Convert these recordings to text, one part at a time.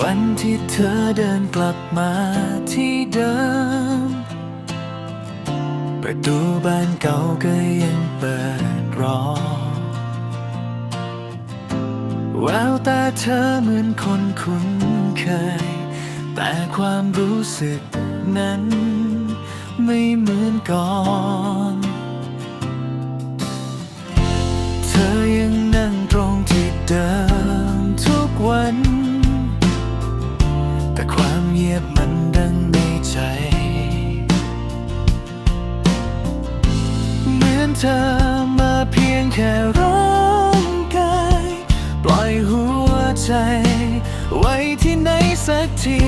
วันที่เธอเดินกลับมาที่เดิม ประตูบ้านเก่าก็ยังเปิดรอแววตาเธอเหมือนคนคุ้นเคย แต่ความรู้สึกนั้นไม่เหมือนก่อน เธอ เธอมาเพียงแค่ร่างกาย ปล่อยหัวใจ ไว้ที่ไหนสักที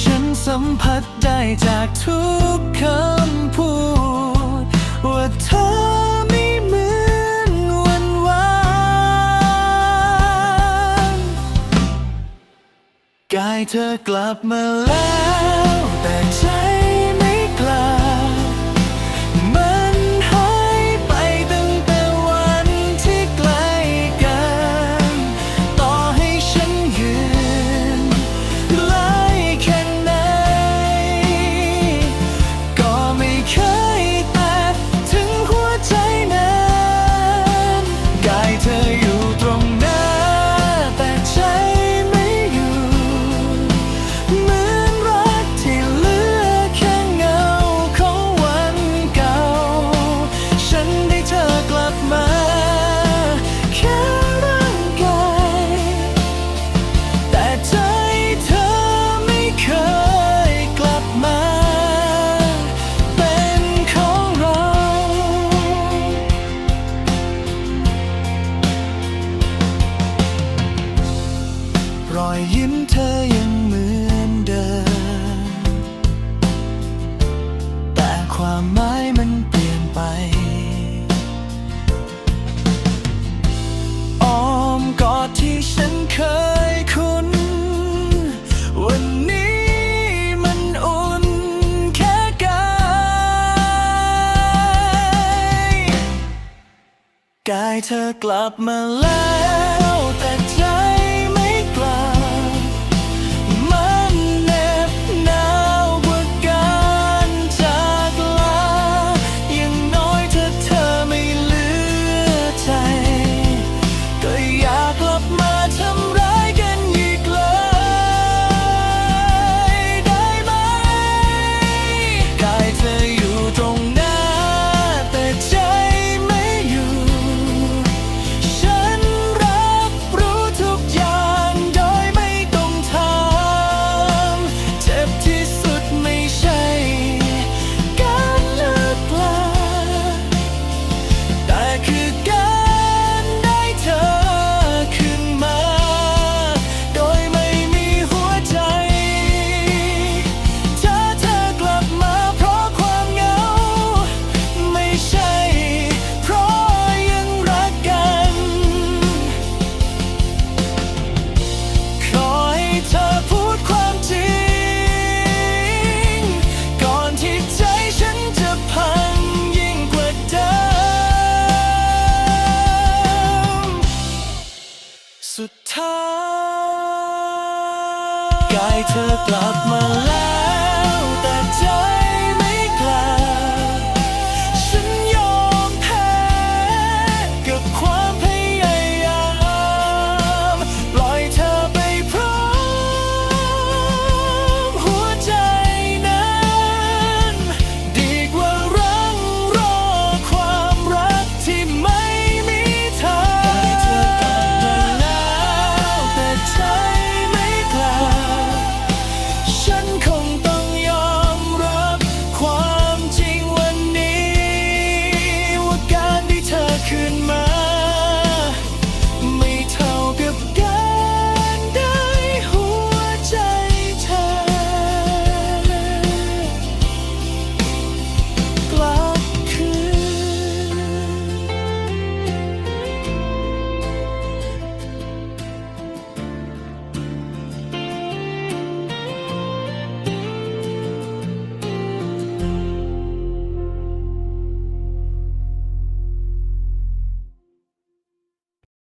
ฉันสัมผัสได้จากทุกคำพูด ว่าเธอไม่เหมือนวันวานกายเธอกลับมาแล้วแต่ กายเธอกลับมาแล้ว เธอกายเธอกลับมาแล้ว